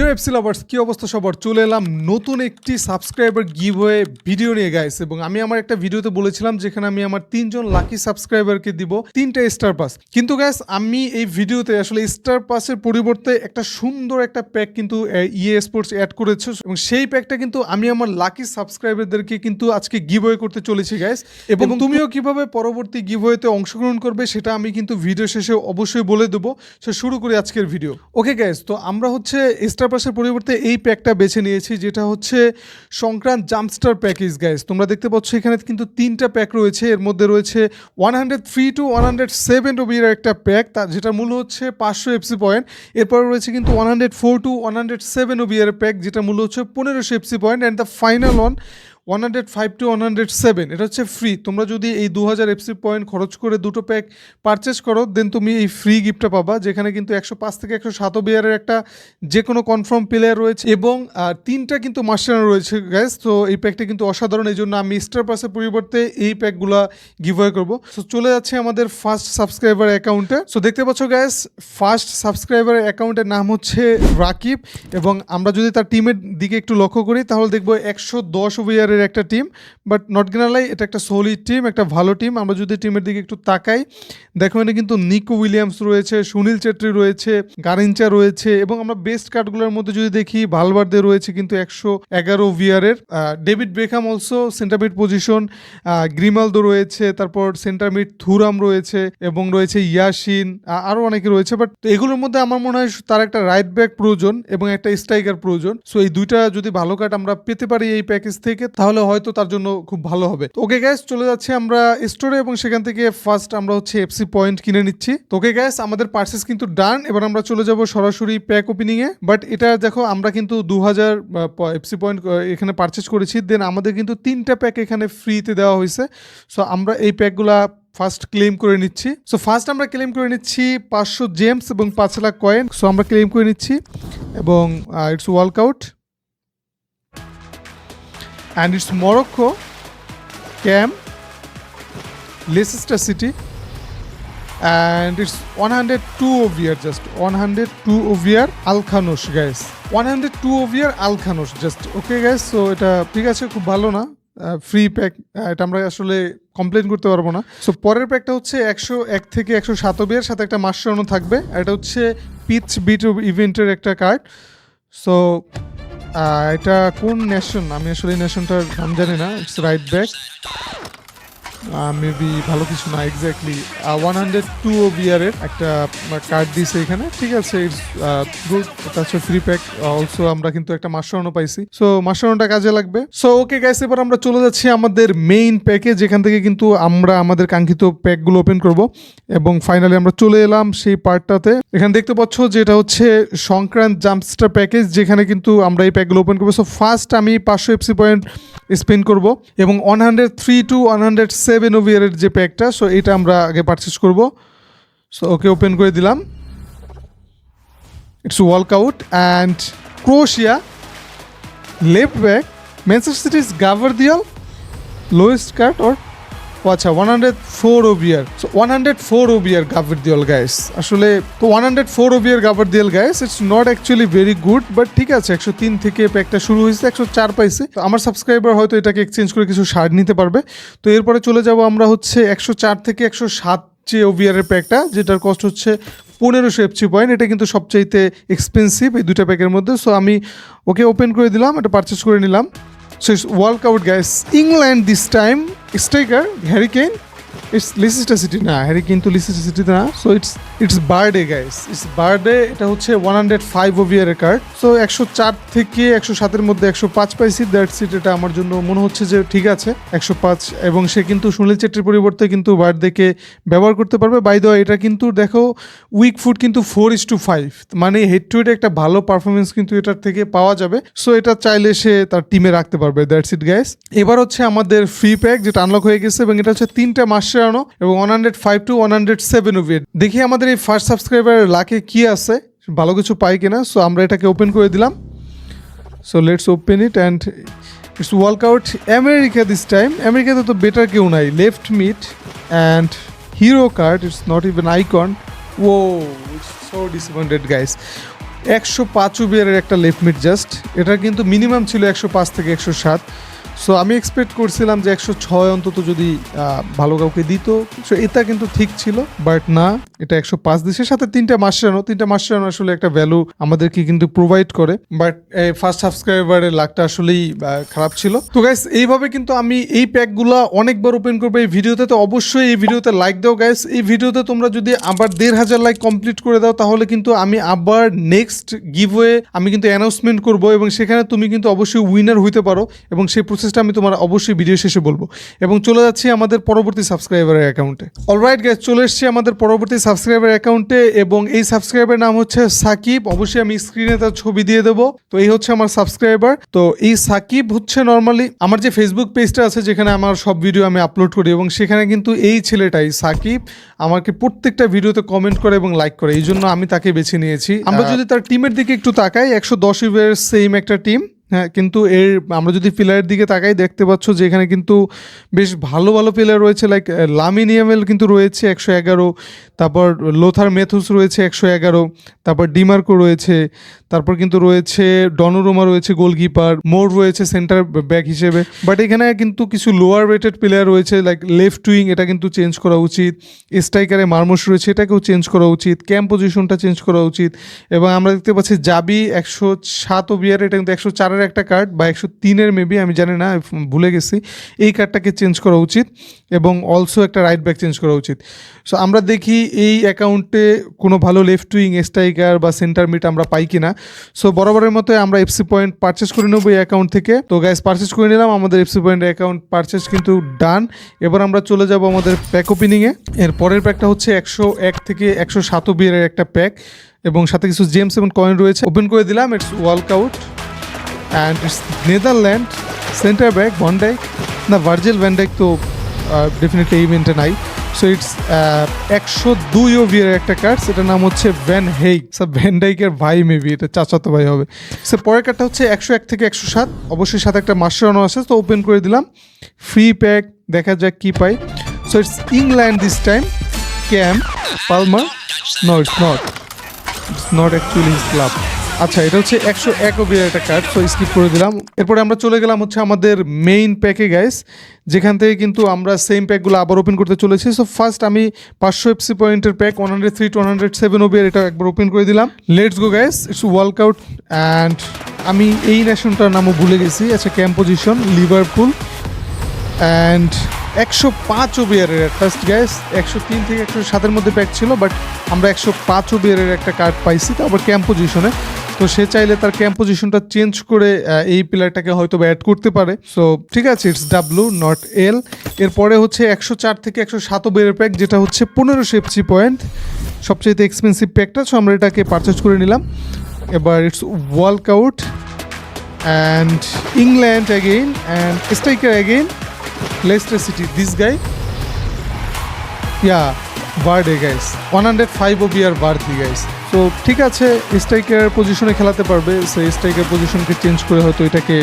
You FC lovers কি অবস্থা সবার? চলে এলাম নতুন একটি সাবস্ক্রাইবার গিভ হয়ে ভিডিও নিয়ে গাইস এবং আমি আমার একটা ভিডিওতে বলেছিলাম যেখানে আমি আমার তিনজন লাকি সাবস্ক্রাইবারকে দিব তিনটা স্টার পাস কিন্তু গ্যাস আমি এই ভিডিওতে আসলে স্টার পাসের পরিবর্তে একটা সুন্দর একটা প্যাক কিন্তু ইয়ে স্পোর্টস অ্যাড করেছে। এবং সেই প্যাকটা কিন্তু আমি আমার লাকি সাবস্ক্রাইবারদেরকে কিন্তু আজকে গিভ করতে চলেছি গাইস এবং তুমিও কীভাবে পরবর্তী গিভ অংশগ্রহণ করবে সেটা আমি কিন্তু ভিডিও শেষে অবশ্যই বলে দেবো। সে শুরু করি আজকের ভিডিও ওকে গ্যাস তো আমরা হচ্ছে স্টার পাসের পরিবর্তে এই প্যাকটা বেছে নিয়েছি, যেটা হচ্ছে সংক্রান্ত জাম্পস্টার প্যাকেজ গাইজ তোমরা দেখতে পাচ্ছ এখানে কিন্তু তিনটা প্যাক রয়েছে। এর মধ্যে রয়েছে one hundred three two one hundred seven রুবির একটা প্যাক তার যেটার মূল্য হচ্ছে পাঁচশো এফসি পয়েন্ট এরপর রয়েছে কিন্তু one hundred four two one hundred seven OVR pack যেটা মূল্য হচ্ছে পনেরোশো FC point and the final one one hundred five two one hundred seven এটা হচ্ছে ফ্রি তোমরা যদি এই দু হাজার এফসি পয়েন্ট খরচ করে দুটো প্যাক পারচেস করো দেন তুমি এই ফ্রি গিফটটা পাবা যেখানে কিন্তু একশো পাঁচ থেকে একশো সাত বিয়ারের একটা যে কোনো কনফার্ম প্লেয়ার রয়েছে। এবং আহ, তিনটা কিন্তু মাস্টার রয়েছে গ্যাস তো এই প্যাকটা কিন্তু অসাধারণ এই জন্য আমি স্টার পাসের পরিবর্তে এই প্যাকগুলা গিভ অ্যাওয়ে করব। সো চলে যাচ্ছে আমাদের ফার্স্ট সাবস্ক্রাইবার অ্যাকাউন্টে সো দেখতে পাচ্ছ গ্যাস ফার্স্ট সাবস্ক্রাইবার অ্যাকাউন্টের নাম হচ্ছে রাকিব। এবং আমরা যদি তার টিমের দিকে একটু লক্ষ্য করি তাহলে দেখব একশো দশ ওভিয়ারের একটা টিম বাট নট গেনালাই এটা একটা সলিড টিম একটা ভালো টিম আমরা যদি টিমের দিকে একটু তাকাই, দেখো এখানে কিন্তু নিকো উইলিয়ামস রয়েছে সুনীল চেট্রি রয়েছে গারিঞ্চা রয়েছে, এবং আমরা বেস্ট কার্ডগুলোর মধ্যে যদি দেখি ভালবার্দে রয়েছে কিন্তু একশো এগারো ভিয়ারের David Beckham also centre mid position Grimaldo রয়েছে, তারপর সেন্টারমিড থুরাম রয়েছে, এবং রয়েছে ইয়াসিন আ- আরও অনেকে রয়েছে বাট এগুলোর মধ্যে আমার মনে হয় তার একটা রাইট ব্যাক প্রয়োজন এবং একটা স্ট্রাইকার প্রয়োজন। সো এই দুইটা যদি ভালো কার্ড আমরা পেতে পারি এই প্যাকেজ থেকে তাহলে হয়তো তার জন্য খুব ভালো হবে। ওকে গ্যাস চলে যাচ্ছে আমরা স্টোরে এবং সেখান থেকে ফার্স্ট আমরা হচ্ছে এফসি পয়েন্ট কিনে নিচ্ছি। ওকে গ্যাস আমাদের পার্সেস কিন্তু ডান এবার আমরা চলে যাব সরাসরি প্যাক ওপেনিং এ বাট এটা দেখো, আমরা কিন্তু দু হাজার এফসি পয়েন্ট এখানে পারচেস করেছি। দেন আমাদের কিন্তু তিনটা প্যাক এখানে ফ্রিতে দেওয়া হয়েছে। সো আমরা এই প্যাকগুলা ফার্স্ট ক্লেম করে নিচ্ছি। সো ফার্স্ট আমরা ক্লেম করে নিচ্ছি পাঁচশো জেমস এবং পাঁচ লাখ কয়েন সো আমরা ক্লেম করে নিচ্ছি এবং it's workout and it's Morocco cam Leicester City and it's 102 OVR just 102 OVR আলখানোস গাইস 102 OVR আলখানোস জাস্ট ওকে গাইস সো এটা ঠিক আছে, খুব ভালো না? ফ্রি প্যাক এটা আমরা আসলে কমপ্লেন করতে পারব না। সো পরের প্যাকটা হচ্ছে একশো এক থেকে একশো সাত ওভিয়ার সাথে একটা মাস্টারনও থাকবে। এটা হচ্ছে পিচ বিট ইভেন্টের একটা কার্ড সো এটা কোন নেশন আমি আসলে নেশনটার নাম জানি না। ইটস রাইট ব্যাক মেবি ভালো কিছু না এক্স্যাক্টলি ওয়ান হান্ড্রেড টু ও বিয়ারের একটা কার্ড দিয়েছে এখানে। ঠিক আছে এটা ফ্রি প্যাক অলসো আমরা কিন্তু একটা মাস্টারনও পাইছি। সো মাস্টারনটা কাজে লাগবে। সো ওকে গাইস এবার আমরা চলে যাচ্ছি আমাদের মেইন প্যাকে যেখান থেকে কিন্তু আমরা আমাদের কাঙ্ক্ষিত প্যাকগুলো ওপেন করব। এবং ফাইনালি আমরা চলে এলাম সেই পার্টটাতে এখানে দেখতে পাচ্ছ যে এটা হচ্ছে সংক্রান্ত জাম্পস্টার প্যাকেজ যেখানে কিন্তু আমরা এই প্যাকগুলো ওপেন করব। সো ফার্স্ট আমি পাঁচশো এফসি পয়েন্ট স্পেন্ড করব এবং one hundred three to one hundred seven ওভিয়ারের যে প্যাকটা সো এটা আমরা আগে পারচেস করব। সো ওকে ওপেন করে দিলাম। It's walkout and Croatia left back Manchester City's Gvardiol lowest card or oh আচ্ছা one hundred four OVR so one hundred four OVR Gvardiol guys আসলে, তো one hundred four OVR Gvardiol guys it's not actually very good but ঠিক আছে, একশো তিন থেকে প্যাকটা শুরু হয়েছে, একশো চার পাইছে। তো আমার সাবস্ক্রাইবার হয়তো এটাকে এক্সচেঞ্জ করে কিছু শার্ট নিতে পারবে। তো এরপরে চলে যাব আমরা হচ্ছে একশো চার থেকে একশো সাত যে ওভিয়ারের প্যাকটা যেটার কস্ট হচ্ছে পনেরোশো এফসি পয়েন্ট এটা কিন্তু সবচাইতে এক্সপেন্সিভ এই দুটা প্যাকের মধ্যে। সো আমি ওকে ওপেন করে দিলাম, এটা পারচেস করে নিলাম। So it's World Cup, guys. England this time, striker Harry Kane it's Leicester City না, হ্যারি কিন্তু লিসিস্টার সিটিতে না so it's it's Vardy guys it's Vardy এটা হচ্ছে ওয়ান হান্ড্রেড ফাইভ ওভিয়ারের কার্ড সো একশো চার থেকে একশো সাতের মধ্যে একশো পাঁচ পাইছি দ্যাট সিট এটা আমার জন্য মনে হচ্ছে যে ঠিক আছে, একশো পাঁচ। এবং সে কিন্তু সুনীল চেট্রির পরিবর্তে কিন্তু বার্থডেকে ব্যবহার করতে পারবে। বাই দেওয়া এটা কিন্তু দেখো উইক ফুড কিন্তু ফোর ইস টু ফাইভ মানে হেড টু হেড একটা ভালো পারফরমেন্স কিন্তু এটার থেকে পাওয়া যাবে। সো এটা চাইলে সে তার টিমে রাখতে পারবে দ্যাটস ইট গাইস এবার হচ্ছে আমাদের ফ্রি প্যাক যেটা আনলক হয়ে গেছে, এবং এটা হচ্ছে তিনটা মাস আনো এবং one hundred five to one hundred seven OVR দেখি আমাদের এই ফার্স্ট সাবস্ক্রাইবার লাকে কি আছে, ভালো কিছু পাই কিনা। সো আমরা এটাকে ওপেন করে দিলাম। So let's open it and it's walkout America this time আমেরিকাতে তো বেটার কেউ নাই। Left mid and hero card it's not even icon oh it's so disappointed guys একশো পাঁচ ওবিয়ারের একটা লেফট মিট জাস্ট এটা কিন্তু মিনিমাম ছিল একশো পাঁচ থেকে একশো সাত। সো আমি এক্সপেক্ট করছিলাম যে একশো ছয় অন্তত যদি ভালো কাউকে দিত সো এটা কিন্তু ঠিক ছিল বাট না, এটা একশো পাঁচ দিশের সাথে তিনটা মাসরানো তিনটা মাসরানো আসলে একটা ভ্যালু আমাদেরকে কিন্তু প্রোভাইড করে বাট ফার্স্ট সাবস্ক্রাইবারের লাখটা আসলেই খারাপ ছিল। তো গাইস এইভাবে কিন্তু আমি এই প্যাকগুলো অনেকবার ওপেন করব এই ভিডিওতে, তো অবশ্যই এই ভিডিওতে লাইক দাও গাইস এই ভিডিওতে তোমরা যদি আবার দেড় হাজার লাইক কমপ্লিট করে দাও, তাহলে কিন্তু আমি আবার নেক্সট গিভওয়ে আমি কিন্তু অ্যানাউন্সমেন্ট করব, এবং সেখানে তুমি কিন্তু অবশ্যই উইনার হইতে পারো, এবং সেই প্রসেসটা আমি তোমার অবশ্যই ভিডিও শেষে বলব। এবং চলে যাচ্ছি আমাদের পরবর্তী সাবস্ক্রাইবারের অ্যাকাউন্টে অলরাইট গাইস চলে এসেছি আমাদের পরবর্তী সাবস্ক্রাইবার অ্যাকাউন্টে এবং এই সাবস্ক্রাইবার নাম হচ্ছে সাকিব। অবশ্যই আমি স্ক্রিনে তার ছবি দিয়ে দেবো। তো এই হচ্ছে আমার সাবস্ক্রাইবার তো এই সাকিব হচ্ছে নর্মালি আমার যে ফেসবুক পেজটা আছে যেখানে আমার সব ভিডিও আমি আপলোড করি এবং সেখানে কিন্তু এই ছেলেটাই সাকিব আমাকে প্রত্যেকটা ভিডিওতে কমেন্ট করে এবং লাইক করে। এই জন্য আমি তাকে বেছে নিয়েছি। আমরা যদি তার টিমের দিকে একটু তাকাই একশো দশ ইভের সেম একটা টিম হ্যাঁ কিন্তু এর, আমরা যদি প্লেয়ারের দিকে তাকাই, দেখতে পাচ্ছ যে এখানে কিন্তু বেশ ভালো ভালো প্লেয়ার রয়েছে। লাইক লামিনিয়ামেল কিন্তু রয়েছে একশো এগারো, তারপর লোথার মেথুস রয়েছে একশো এগারো, তারপর ডিমার্কো রয়েছে, তারপর কিন্তু রয়েছে ডনোরোমা রয়েছে গোলকিপার, মোর রয়েছে সেন্টার ব্যাক হিসেবে। বাট এখানে কিন্তু কিছু লোয়ার রেটেড প্লেয়ার রয়েছে লাইক লেফট উইং এটা কিন্তু চেঞ্জ করা উচিত। স্ট্রাইকারে মারমোস রয়েছে, এটাকেও চেঞ্জ করা উচিত। ক্যাম্প পজিশনটা চেঞ্জ করা উচিত। এবং আমরা দেখতে পাচ্ছি জাবি একশো সাত ওবিয়ার এটা কিন্তু একশো চারের একটা কার্ড বা একশো তিনের মেবি আমি জানি না ভুলে গেছি। এই কার্ডটাকে চেঞ্জ করা উচিত এবং অলসো একটা রাইট ব্যাক চেঞ্জ করা উচিত। সো আমরা দেখি এই অ্যাকাউন্টে কোনো ভালো লেফট উইং স্ট্রাইকার বা সেন্টার মিট আমরা পাই কিনা। সো বরাবরের মতো আমরা এফসি পয়েন্ট পারচেস করে নেব এই অ্যাকাউন্ট থেকে। তো গ্যাস পারচেস করে নিলাম, আমাদের এফসি পয়েন্ট অ্যাকাউন্ট পারচেস কিন্তু ডান এবার আমরা চলে যাব আমাদের প্যাক ওপেনিংয়ে এর পরের প্যাকটা হচ্ছে একশো এক থেকে একশো সাত বিয়ারের একটা প্যাক এবং সাথে কিছু জেমস এবং কয়েন রয়েছে। ওপেন করে দিলাম it's walkout and it's Netherland centre back van Dijk না ভার্জিল ভ্যান্ডাইক তো ডেফিনেটলি এই ইভেন্টে নাই সো ইটস একশো দুই ওভিয়ার একটা কার্ড সেটার নাম হচ্ছে ভ্যান হেইক সব ভ্যান্ডাইকের ভাই মেবি এটা চাচাতো ভাই হবে। সো পরের কার্ডটা হচ্ছে একশো এক থেকে একশো সাত। অবশ্যই সাথে একটা মাস্টারানো আছে। তো ওপেন করে দিলাম। ফ্রি প্যাক দেখা যাক কি পাই। So it's England this time Cam Palmer no it's not it's not actually club আচ্ছা এটা হচ্ছে একশো এক ওভিয়ার একটা কার্ড তো স্কিপ করে দিলাম। এরপরে আমরা চলে গেলাম হচ্ছে আমাদের মেইন প্যাকে গাইস যেখান থেকে কিন্তু আমরা সেম প্যাকগুলো আবার ওপেন করতে চলেছি। সো ফার্স্ট আমি পাঁচশো এফসি পয়েন্টের pack one hundred three to hundred seven OVR এটা একবার ওপেন করে দিলাম। Let's go guys it's walkout and আমি এই ন্যাশনটার নামও ভুলে গেছি আচ্ছা ক্যাম্প পজিশন লিভারপুল অ্যান্ড একশো পাঁচ ওবিয়ারের ফার্স্ট গ্যাস একশো তিন থেকে একশো সাতের মধ্যে প্যাক ছিল বাট আমরা একশো পাঁচ ওবিয়ারের একটা কার্ড পাইছি তারপর ক্যাম্প পজিশনে তো সে চাইলে তার ক্যাম্প পজিশনটা চেঞ্জ করে এই প্লেয়ারটাকে হয়তো অ্যাড করতে পারে। সো ঠিক আছে ইটস ডাব্লু নট এল এরপরে হচ্ছে একশো চার থেকে একশো সাত ওবিয়ারের প্যাক যেটা হচ্ছে পনেরোশো এফসি পয়েন্ট সবচেয়ে এক্সপেন্সিভ প্যাকটা সো আমরা এটাকে পারচেজ করে নিলাম। এবার it's walkout and England again and striker again Leicester City, this guy? Yeah, Vardy, guys. 105 OBR Vardy, guys. তো ঠিক আছে স্ট্রাইকার পজিশনে খেলাতে পারবে। সেই স্ট্রাইকার পজিশনকে চেঞ্জ করে হয়তো এটাকে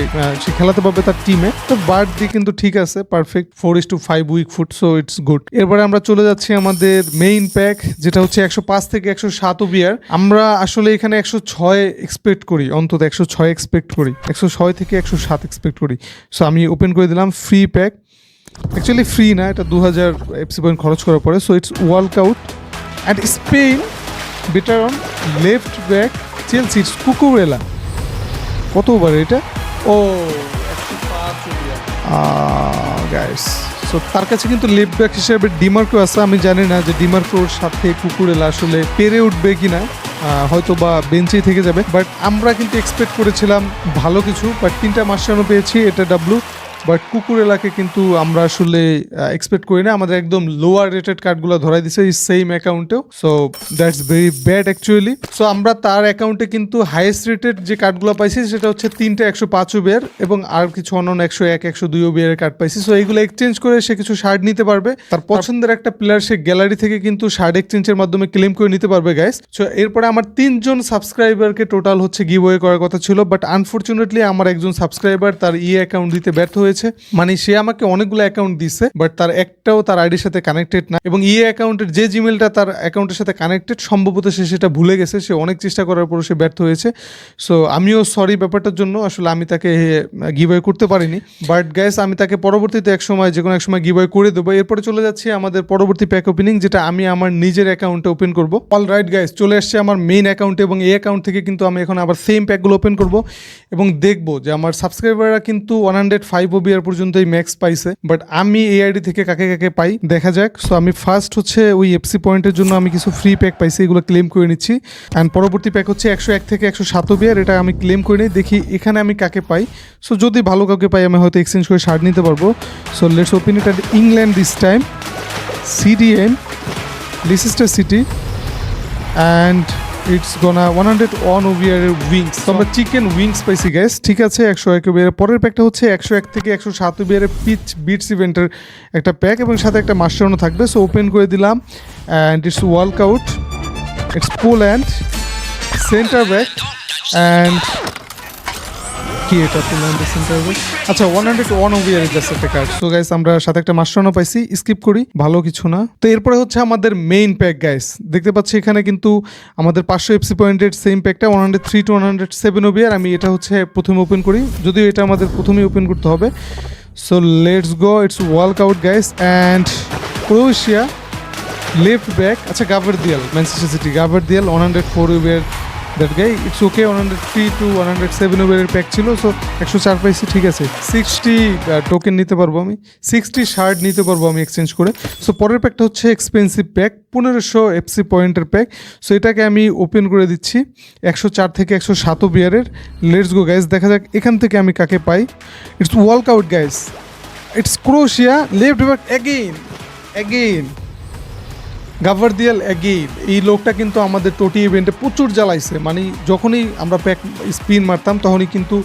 সে খেলাতে পারবে তার টিমে তো বার্ডি কিন্তু ঠিক আছে perfect four is two five weak foot so it's good এরপরে আমরা চলে যাচ্ছি আমাদের মেইন প্যাক যেটা হচ্ছে একশো পাঁচ থেকে একশো সাত বিয়ার আমরা আসলে এখানে একশো ছয় এক্সপেক্ট করি, অন্তত একশো ছয় এক্সপেক্ট করি। একশো ছয় থেকে একশো সাত এক্সপেক্ট করি। সো আমি ওপেন করে দিলাম ফ্রি প্যাক অ্যাকচুয়ালি ফ্রি না এটা দু হাজার এফসি পয়েন্ট খরচ করার পরে so it's walkout and Spain better on left back Chelsea it's Cucurella কত ওভার এটা? ও গাইস সো তার কাছে কিন্তু লেফট ব্যাক হিসেবে ডিমার্কো আছে আমি জানি না যে ডিমার্কোর সাথে কুকুরেলা আসলে পেরে উঠবে কি না হয়তো বা বেঞ্চেই থেকে যাবে। বাট আমরা কিন্তু এক্সপেক্ট করেছিলাম ভালো কিছু বাট তিনটা মাসানো পেয়েছি এটা ডাব্লু বাট কুকুর এলাকে কিন্তু আমরা আসলে এক্সপেক্ট করি না। আমাদের একদম লোয়ার রেটেড কার্ডগুলো ধরাই দিছে same অ্যাকাউন্টেও so that's very bad actually so আমরা তার অ্যাকাউন্টে কিন্তু হাইয়েস্ট রেটেড যে কার্ডগুলো পাইছি, সেটা হচ্ছে তিনটে একশো পাঁচ ওবিয়ার এবং আর কিছু অন্যান্য একশো এক, একশো দুই ওবিয়ারের কার্ড পাইছি। সো এইগুলো এক্সচেঞ্জ করে সে কিছু শার্ট নিতে পারবে। তার পছন্দের একটা প্লেয়ার সে গ্যালারি থেকে কিন্তু শার্ট এক্সচেঞ্জের মাধ্যমে ক্লেম করে নিতে পারবে গাইস সো এরপরে আমার তিনজন সাবস্ক্রাইবারকে টোটাল হচ্ছে গিভ করার কথা ছিল। বাট আনফর্চুনেটলি আমার একজন সাবস্ক্রাইবার তার ই অ্যাকাউন্ট দিতে ব্যর্থ হয়েছে। হয়েছে মানে সে আমাকে অনেকগুলো অ্যাকাউন্ট দিছে বাট তার একটাও তার আইডির সাথে কানেক্টেড না এবং ইয়ে অ্যাকাউন্টের যে জিমেলটা তার অ্যাকাউন্টের সাথে কানেক্টেড সম্ভবত সে সেটা ভুলে গেছে, সে অনেক চেষ্টা করার পর সে ব্যর্থ হয়েছে। সো আমিও সরি ব্যাপারটার জন্য, আসলে আমি তাকে গিভওয়ে করতে পারিনি। বাট গ্যাস আমি তাকে পরবর্তীতে এক সময় যে কোনো এক সময় গিভওয়ে করে দেবো। এরপরে চলে যাচ্ছি আমাদের পরবর্তী প্যাক ওপেনিং যেটা আমি আমার নিজের অ্যাকাউন্টে ওপেন করব। অল রাইট গাইস চলে আসছে আমার মেইন অ্যাকাউন্টে এবং এই অ্যাকাউন্ট থেকে কিন্তু আমি এখন আবার সেম প্যাকগুলো ওপেন করব এবং দেখব যে আমার সাবস্ক্রাইবাররা কিন্তু ওয়ান হান্ড্রেড ফাইভ ওবিআর পর্যন্ত এই ম্যাক্স পাইছে বাট আমি এই আইডি থেকে কাকে কাকে পাই, দেখা যাক। সো আমি ফার্স্ট হচ্ছে ওই এফসি পয়েন্টের জন্য আমি কিছু ফ্রি প্যাক পাইছি, এগুলো ক্লেম করে নিচ্ছি। অ্যান্ড পরবর্তী প্যাক হচ্ছে একশো এক থেকে একশো সাত বিয়ার, এটা আমি ক্লেম করে নিই। দেখি এখানে আমি কাকে পাই। সো যদি ভালো কাউকে পাই, আমি হয়তো এক্সচেঞ্জ করে শার্ট নিতে পারব। So let's open at England this time CDN Leicester City and it's gonna one hundred one OVR wings আমরা চিকেন উইংস পাইছি গ্যাস ঠিক আছে, একশো এক ওভিয়ারের পরের প্যাকটা হচ্ছে একশো এক থেকে একশো সাত ওভিয়ারের পিচ বিটস ইভেন্টের একটা প্যাক এবং সাথে একটা মাস্টারনও থাকবে। সো ওপেন করে দিলাম and it's walkout it's Poland centre back and কি এটা পোল্যান্ড সেন্টার ব্যাক আচ্ছা ওয়ান হান্ড্রেড ওয়ান ওভিয়ারের জাস্ট একটা কার্ড সো গাইস আমরা সাথে একটা মাস্টারনও পাইছি স্কিপ করি, ভালো কিছু না। তো এরপরে হচ্ছে আমাদের মেইন প্যাক গাইস দেখতে পাচ্ছি এখানে কিন্তু আমাদের পাঁচশো এফসি পয়েন্টের সেম প্যাকটা one hundred three to one hundred seven OVR আমি এটা হচ্ছে প্রথমে ওপেন করি, যদিও এটা আমাদের প্রথমেই ওপেন করতে হবে। So let's go it's walkout guys and Croatia left back আচ্ছা Gvardiol Manchester City Gvardiol one hundred four over that guy it's okay one hundred three to one hundred seven ওভারের pack ছিল so একশো চার পাইছি ঠিক আছে। Sixty token নিতে পারব আমি। সিক্সটি শার্ট নিতে পারব আমি এক্সচেঞ্জ করে। সো পরের প্যাকটা হচ্ছে এক্সপেন্সিভ প্যাক পনেরোশো এফসি পয়েন্টের প্যাক সো এটাকে আমি ওপেন করে দিচ্ছি, একশো চার থেকে একশো সাত বিয়ারের লেটস গো গ্যাস দেখা যাক এখান থেকে আমি কাকে পাই। It's walkout guys it's Croatia left back again again Gvardiol again এই লোকটা কিন্তু আমাদের টোটি ইভেন্টে প্রচুর জ্বালাইছে। মানে যখনই আমরা প্যাক স্পিন মারতাম, তখনই কিন্তু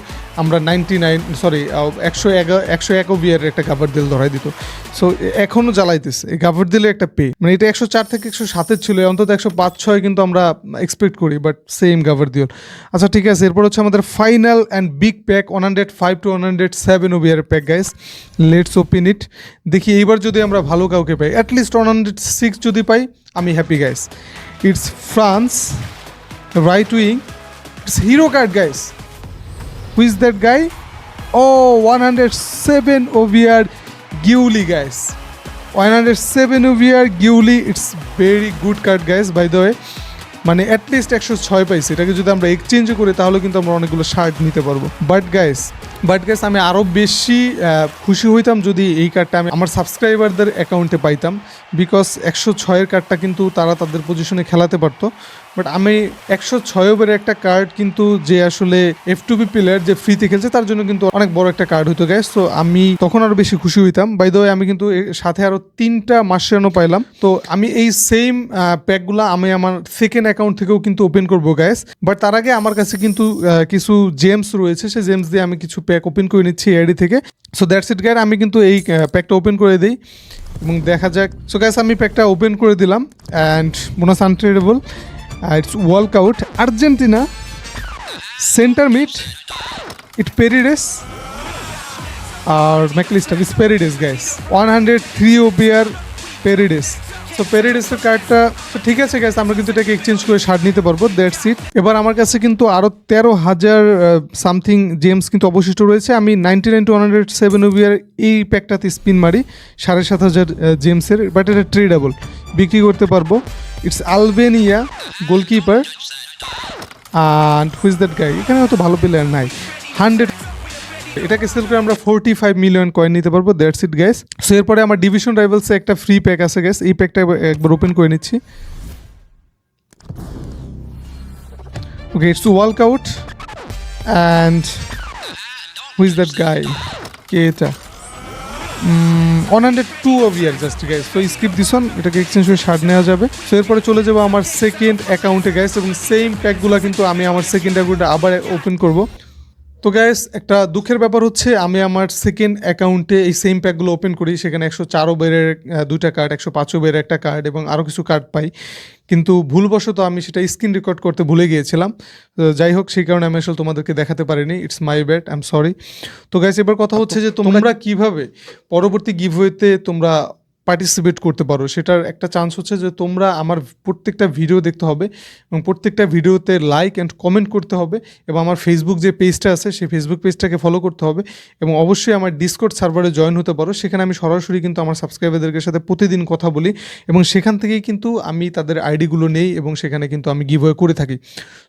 আমরা নাইনটি নাইন সরি একশো এগারো, একশো এক বিয়ারের একটা গাভারদিয়াল ধরাই দিত। সো এখনও জ্বালাইতেছে। এই গাভারদিয়ালে একটা পে। মানে এটা একশো চার থেকে একশো সাতের ছিল অন্তত একশো পাঁচ, ছয় কিন্তু আমরা এক্সপেক্ট করি বাট সেম গাভারদিয়াল আচ্ছা ঠিক আছে, এরপর হচ্ছে আমাদের final and big pack one hundred five to one hundred seven oh ওবিয়ারের pack guys let's open it দেখি, এইবার যদি আমরা ভালো কাউকে পাই at least one hundred six যদি পাই, আমি happy guys it's France right wing it's hero card guys who is that guy oh one hundred seven OVR Giuly guys one hundred seven OVR Giuly it's very good card guys by the way মানে at least একশো ছয় পাইছি। এটাকে যদি আমরা exchange করি, তাহলে কিন্তু আমরা অনেকগুলো শার্ট নিতে পারব। বাট গাইস বাট গাইস আমি আরও বেশি খুশি হইতাম যদি এই কার্ডটা আমি আমার সাবস্ক্রাইবারদের অ্যাকাউন্টে পাইতাম। বিকজ একশো ছয়ের কার্ডটা কিন্তু তারা তাদের পজিশনে খেলাতে পারতো। বাট আমি একশো ছয় ওভারের একটা কার্ড কিন্তু যে আসলে এফ টু বি প্লেয়ার যে ফ্রিতে খেলছে, তার জন্য কিন্তু অনেক বড় একটা কার্ড হতো গ্যাস তো আমি তখন আরও বেশি খুশি হইতাম। বাই দ্য আমি কিন্তু সাথে আরও তিনটা মাসেরানো পাইলাম। তো আমি এই সেম প্যাকগুলো আমি আমার সেকেন্ড অ্যাকাউন্ট থেকেও কিন্তু ওপেন করব গ্যাস বাট তার আগে আমার কাছে কিন্তু কিছু জেমস রয়েছে। সেই জেমস দিয়ে আমি কিছু প্যাক ওপেন করে নিচ্ছি এআইডি থেকে। সো দ্যাটস ইট গ্যার আমি কিন্তু এই প্যাকটা ওপেন করে দিই। এবং দেখা যাক। সো গ্যাস আমি প্যাকটা ওপেন করে দিলাম। And bonus untradeable centre mid it Paredes R MacAllister is Paredes guys one hundred three OVR Paredes তো পেরিডেসের কার্ডটা তো ঠিক আছে গ্যাস আমরা কিন্তু এটাকে এক্সচেঞ্জ করে শার্ট নিতে পারব দ্যাটস ইট এবার আমার কাছে কিন্তু আরও তেরো হাজার সামথিং জেমস কিন্তু অবশিষ্ট রয়েছে। আমি ninety nine to hundred seven OVR এই প্যাকটাতে স্পিন মারি, সাড়ে সাত হাজার জেমসের বাট এটা ট্রেডেবল বিক্রি করতে পারব। It's Albania goalkeeper and who's that guy এখানে হয়তো ভালো প্লেয়ার নাই। হান্ড্রেড এটাকে সেল করে আমরা ফোরটি ফাইভ মিলিয়ন কয়েন নিতে পারব। দ্যাটস ইট গ্যাস সো এরপরে আমার ডিভিশন রাইভেলসে একটা ফ্রি প্যাক আছে গ্যাস এই প্যাকটা একবার ওপেন করে নিচ্ছি। Okay it's to walkout and who's that guy কে এটা? One hundred two OVR just guys তো স্কিপ দিস অন এটাকে এক্সচেঞ্জ হয়ে সার নেওয়া যাবে। তো এরপরে চলে যাব আমার সেকেন্ড অ্যাকাউন্টে গ্যাস এবং সেম প্যাকগুলো কিন্তু আমি আমার সেকেন্ড অ্যাকাউন্টে আবার ওপেন করব। তো গ্যাস একটা দুঃখের ব্যাপার হচ্ছে আমি আমার সেকেন্ড অ্যাকাউন্টে এই সেম প্যাকগুলো ওপেন করি সেখানে একশো চার ওভারের দুইটা কার্ড একশো পাঁচ ওভারের একটা কার্ড এবং আরও কিছু কার্ড পাই। কিন্তু ভুলবশত আমি সেটা স্ক্রিন রেকর্ড করতে ভুলে গিয়েছিলাম। তো যাই হোক সেই কারণে আমি আসলে তোমাদেরকে দেখাতে পারিনি। It's my bad I am sorry তো গ্যাস এবার কথা হচ্ছে যে তোমরা কীভাবে পরবর্তী গিভওয়েতে তোমরা পার্টিসিপেট করতে পারো। সেটার একটা চান্স হচ্ছে যে তোমরা আমার প্রত্যেকটা ভিডিও দেখতে হবে এবং প্রত্যেকটা ভিডিওতে লাইক অ্যান্ড কমেন্ট করতে হবে এবং আমার ফেসবুক যে পেজটা আছে, সেই ফেসবুক পেজটাকে ফলো করতে হবে এবং অবশ্যই আমার ডিসকোড সার্ভারে জয়েন হতে পারো। সেখানে আমি সরাসরি কিন্তু আমার সাবস্ক্রাইবারদের সাথে প্রতিদিন কথা বলি এবং সেখান থেকেই কিন্তু আমি তাদের আইডিগুলো নেই এবং সেখানে কিন্তু আমি গিভ গিভওয়ে করে থাকি।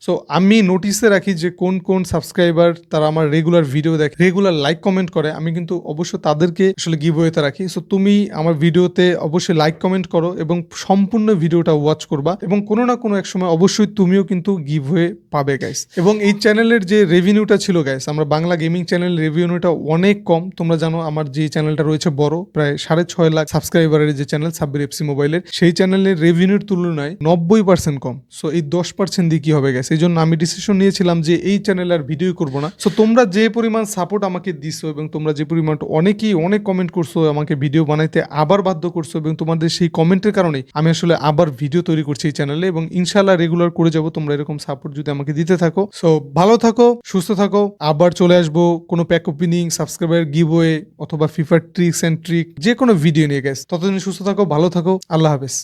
সো আমি নোটিসে রাখি যে কোন কোন সাবস্ক্রাইবার তারা আমার রেগুলার ভিডিও দেখে রেগুলার লাইক কমেন্ট করে, আমি কিন্তু অবশ্য তাদেরকে আসলে গিভ গিভওয়েতে রাখি। সো তুমি আমার ভিডিওতে অবশ্যই লাইক কমেন্ট করো এবং সম্পূর্ণ ভিডিওটা ওয়াচ করবা এবং কোনো না কোনো এক সময় অবশ্যই তুমিও কিন্তু গিভ হয়ে পাবে গাইস এবং এই চ্যানেলের যে রেভিনিউটা ছিল গাইস আমরা বাংলা গেমিং চ্যানেল রেভিনিউটা অনেক কম। তোমরা জানো আমার যে চ্যানেলটা রয়েছে বড়, প্রায় সাড়ে ছয় লাখ সাবস্ক্রাইবারের যে চ্যানেল সাব্বির এফসি মোবাইলের সেই চ্যানেলের রেভিনিউর তুলনায় নব্বই পার্সেন্ট কম। সো এই দশ পার্সেন্ট দিয়ে কি হবে গেছে এই জন্য আমি ডিসিশন নিয়েছিলাম যে এই চ্যানেল আর ভিডিও করব না। সো তোমরা যে পরিমাণ সাপোর্ট আমাকে দিছো এবং তোমরা যে পরিমাণ অনেকেই অনেক কমেন্ট করছ আমাকে ভিডিও বানাইতে, আবার বাধ্য করছ এবং তোমাদের সেই কমেন্টের কারণে আমি আসলে আবার ভিডিও তৈরি করছি এই চ্যানেলে এবং ইনশাল্লাহ রেগুলার করে যাব, তোমরা এরকম সাপোর্ট যদি আমাকে দিতে থাকো। সো ভালো থাকো, সুস্থ থাকো, আবার চলে আসব কোনো প্যাক ওপেনিং সাবস্ক্রাইবার গিভওয়ে অথবা ফিফার ট্রিক্স অ্যান্ড ট্রিক যে কোনো ভিডিও নিয়ে গেছে ততদিন সুস্থ থাকো, ভালো থাকো, আল্লাহ হাফেজ।